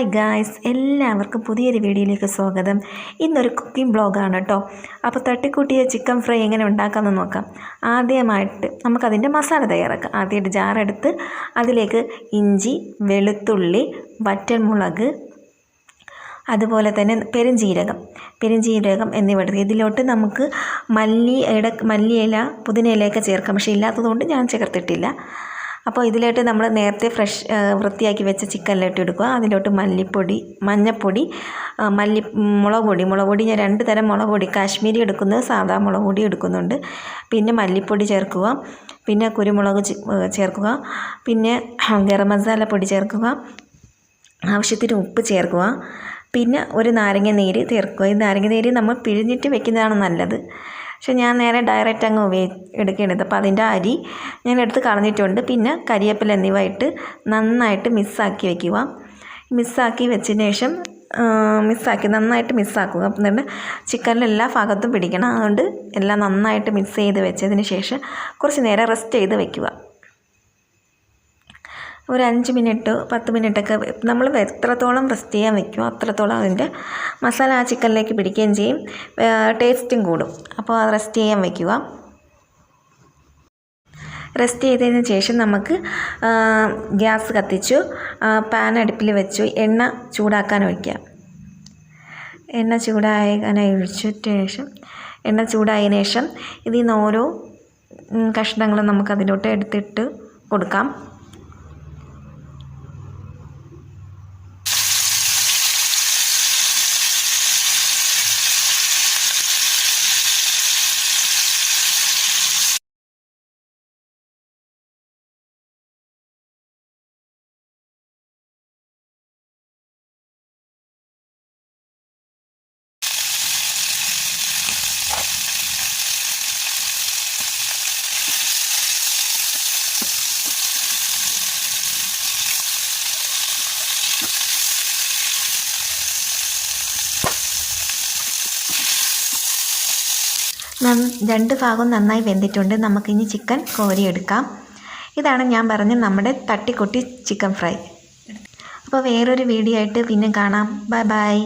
Hi guys എല്ലാവർക്കും പുതിയൊരു വീഡിയോയിലേക്ക് സ്വാഗതം. ഇന്നൊരു കുക്കിംഗ് ബ്ലോഗാണ് കേട്ടോ അപ്പോൾ തട്ടിക്കൂട്ടിയ ചിക്കൻ ഫ്രൈ എങ്ങനെ ഉണ്ടാക്കാമെന്ന് നോക്കാം. ആദ്യമായിട്ട് നമുക്കതിന്റെ മസാല തയ്യാറാക്കാം. ആദ്യമായിട്ട് ജാറെടുത്ത് അതിലേക്ക് ഇഞ്ചി വെളുത്തുള്ളി വറ്റൽമുളക് അതുപോലെ തന്നെ പെരുംജീരകം പെരുംജീരകം എന്നിവ എടുക്കുക ഇതിലോട്ട് നമുക്ക് മല്ലി ഇട മല്ലിയില പുതിനയിലയൊക്കെ ചേർക്കാം. പക്ഷേ ഇല്ലാത്തതുകൊണ്ട് ഞാൻ ചേർത്തിട്ടില്ല. അപ്പോൾ ഇതിലോട്ട് നമ്മൾ നേരത്തെ ഫ്രഷ് വൃത്തിയാക്കി വെച്ച ചിക്കനിലോട്ട് എടുക്കുക. അതിലോട്ട് മല്ലിപ്പൊടി മഞ്ഞൾപ്പൊടി മല്ലി മുളക് പൊടി. മുളക് പൊടി ഞാൻ രണ്ട് തരം മുളക് പൊടി. കാശ്മീരി എടുക്കുന്നത് സാധാ മുളക് പൊടി എടുക്കുന്നുണ്ട്. പിന്നെ മല്ലിപ്പൊടി ചേർക്കുക. പിന്നെ കുരുമുളക് ചേർക്കുക. പിന്നെ ഗരം മസാല പൊടി ചേർക്കുക. ആവശ്യത്തിന് ഉപ്പ് ചേർക്കുക. പിന്നെ ഒരു നാരങ്ങ നീര് ചേർക്കുക. ഈ നാരങ്ങ നീര് നമ്മൾ പിഴിഞ്ഞിട്ട് വെക്കുന്നതാണ് നല്ലത്. പക്ഷെ ഞാൻ നേരെ ഡയറക്റ്റ് അങ്ങ് ഉപയോഗി എടുക്കേണ്ടത്. അപ്പോൾ അതിന്റെ അരി ഞാൻ എടുത്ത് കളഞ്ഞിട്ടുണ്ട്. പിന്നെ കരിയേപ്പില എന്നിവ ഇട്ട് നന്നായിട്ട് മിസ്സാക്കി വെക്കുക. മിസ്സാക്കി വെച്ചതിന് ശേഷം മിസ്സാക്കി നന്നായിട്ട് മിസ്സാക്കുക അപ്പം തന്നെ ചിക്കനിൽ എല്ലാ ഭാഗത്തും പിടിക്കണം. അതുകൊണ്ട് എല്ലാം നന്നായിട്ട് മിക്സ് ചെയ്ത് വെച്ചതിന് ശേഷം കുറച്ച് നേരം റെസ്റ്റ് ചെയ്ത് വെക്കുക. ഒരു അഞ്ച് മിനിറ്റ് പത്ത് മിനിറ്റൊക്കെ നമ്മൾ എത്രത്തോളം റെസ്റ്റ് ചെയ്യാൻ വെക്കും അത്രത്തോളം അതിന്റെ മസാല ആ ചിക്കനിലേക്ക് പിടിക്കുകയും ചെയ്യും. ടേസ്റ്റും കൂടും. അപ്പോൾ അത് റെസ്റ്റ് ചെയ്യാൻ വയ്ക്കുക റെസ്റ്റ് ചെയ്തതിന് ശേഷം നമുക്ക് ഗ്യാസ് കത്തിച്ചു പാൻ അടുപ്പിൽ വെച്ചു എണ്ണ ചൂടാക്കാൻ ഒഴിക്കാം എണ്ണ ചൂടാകാനായി ഒഴിച്ചിട്ട് ശേഷം എണ്ണ ചൂടായതിനു ശേഷം ഇതിൽ നിന്ന് ഓരോ കഷ്ണങ്ങളും നമുക്കതിലോട്ട് എടുത്തിട്ട് കൊടുക്കാം. രണ്ട് ഭാഗവും നന്നായി വെന്തിട്ടുണ്ട്. നമുക്കിനി ചിക്കൻ കോരിയെടുക്കാം ഇതാണ് ഞാൻ പറഞ്ഞ നമ്മുടെ തട്ടിക്കൊട്ടി ചിക്കൻ ഫ്രൈ. അപ്പോൾ വേറൊരു വീഡിയോ ആയിട്ട് പിന്നെ കാണാം. Bye bye.